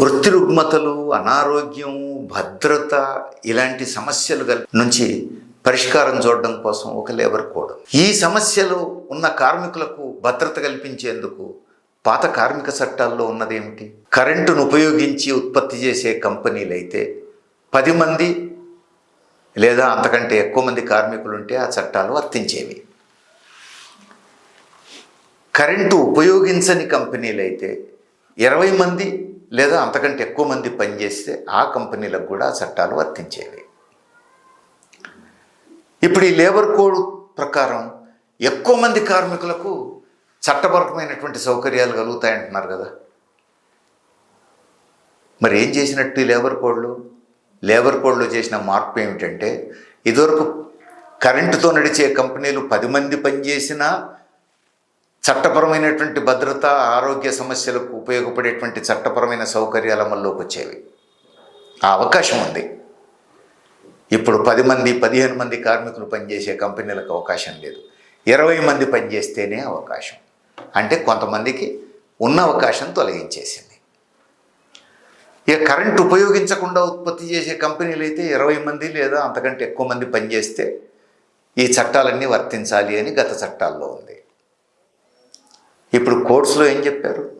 వృత్తి రుగ్మతలు అనారోగ్యం భద్రత ఇలాంటి సమస్యలు నుంచి పరిష్కారం చూడడం కోసం ఒక లేబర్ కోడ్. ఈ సమస్యలు ఉన్న కార్మికులకు భద్రత కల్పించేందుకు పాత కార్మిక చట్టాల్లో ఉన్నదేమిటి కరెంటును ఉపయోగించి ఉత్పత్తి చేసే కంపెనీలు అయితే పది మంది లేదా అంతకంటే ఎక్కువ మంది కార్మికులు ఉంటే ఆ చట్టాలు వర్తించేవి. కరెంటు ఉపయోగించని కంపెనీలు అయితే ఇరవై మంది లేదా అంతకంటే ఎక్కువ మంది పనిచేస్తే ఆ కంపెనీలకు కూడా చట్టాలు వర్తించేవి. ఇప్పుడు ఈ లేబర్ కోడ్ ప్రకారం ఎక్కువ మంది కార్మికులకు చట్టపరమైనటువంటి సౌకర్యాలు కలుగుతాయంటున్నారు కదా. మరి ఏం చేసినట్టు ఈ లేబర్ కోడ్లు? లేబర్ కోడ్లో చేసిన మార్పు ఏమిటంటే ఇదివరకు కరెంటుతో నడిచే కంపెనీలు పది మంది పనిచేసినా చట్టపరమైనటువంటి భద్రత ఆరోగ్య సమస్యలకు ఉపయోగపడేటువంటి చట్టపరమైన సౌకర్యాల అమల్లోకి వచ్చేవి. ఆ అవకాశం ఉంది. ఇప్పుడు పది మంది పదిహేను మంది కార్మికులు పనిచేసే కంపెనీలకు అవకాశం లేదు. ఇరవై మంది పనిచేస్తేనే అవకాశం. అంటే కొంతమందికి ఉన్న అవకాశం తొలగించేసింది. ఇక కరెంట్ ఉపయోగించకుండా ఉత్పత్తి చేసే కంపెనీలు అయితే ఇరవై మంది లేదా అంతకంటే ఎక్కువ మంది పనిచేస్తే ఈ చట్టాలన్నీ వర్తించాలి అని గత చట్టాల్లో ఉంది. ఇప్పుడు కోర్సులో ఏం చెప్పారు?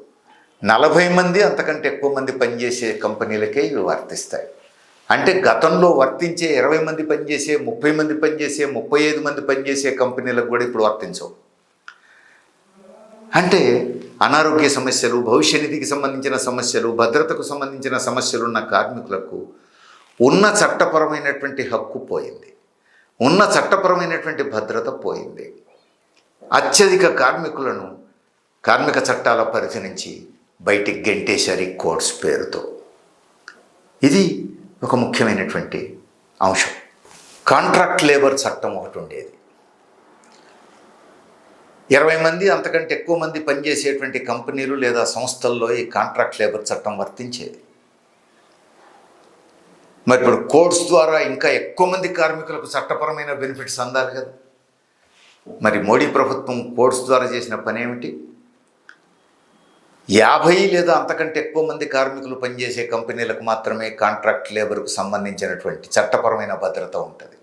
నలభై మంది అంతకంటే ఎక్కువ మంది పనిచేసే కంపెనీలకే ఇవి వర్తిస్తాయి. అంటే గతంలో వర్తించే ఇరవై మంది పనిచేసే ముప్పై మంది పనిచేసే ముప్పై ఐదు మంది పనిచేసే కంపెనీలకు కూడా ఇప్పుడు వర్తించవు. అంటే అనారోగ్య సమస్యలు భవిష్య నిధికి సంబంధించిన సమస్యలు భద్రతకు సంబంధించిన సమస్యలు ఉన్న కార్మికులకు ఉన్న చట్టపరమైనటువంటి హక్కు పోయింది. ఉన్న చట్టపరమైనటువంటి భద్రత పోయింది. అత్యధిక కార్మికులను కార్మిక చట్టాల పరిధి నుంచి బయటికి గెంటేశారు ఈ కోడ్స్ పేరుతో. ఇది ఒక ముఖ్యమైనటువంటి అంశం. కాంట్రాక్ట్ లేబర్ చట్టం ఒకటి ఉండేది. ఇరవై మంది అంతకంటే ఎక్కువ మంది పనిచేసేటువంటి కంపెనీలు లేదా సంస్థల్లో ఈ కాంట్రాక్ట్ లేబర్ చట్టం వర్తించేది. మరి ఇప్పుడు కోడ్స్ ద్వారా ఇంకా ఎక్కువ మంది కార్మికులకు చట్టపరమైన బెనిఫిట్స్ అందాలి కదా. మరి మోడీ ప్రభుత్వం కోడ్స్ ద్వారా చేసిన పని ఏమిటి యాభై లేదా అంతకంటే ఎక్కువ మంది కార్మికులు పనిచేసే కంపెనీలకు మాత్రమే కాంట్రాక్ట్ లేబర్కు సంబంధించినటువంటి చట్టపరమైన భద్రత ఉంటుంది.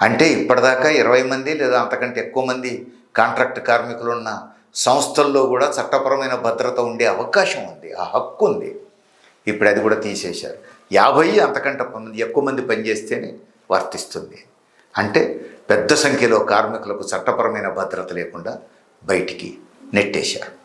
అంటే ఇప్పటిదాకా ఇరవై మంది లేదా అంతకంటే ఎక్కువ మంది కాంట్రాక్ట్ కార్మికులు ఉన్న సంస్థల్లో కూడా చట్టపరమైన భద్రత ఉండే అవకాశం ఉంది ఆ హక్కు ఉంది. ఇప్పుడు అది కూడా తీసేశారు. యాభై అంతకంటే ఎక్కువ మంది పనిచేస్తేనే వర్తిస్తుంది. అంటే పెద్ద సంఖ్యలో కార్మికులకు చట్టపరమైన భద్రత లేకుండా బయటికి నెట్టేశారు.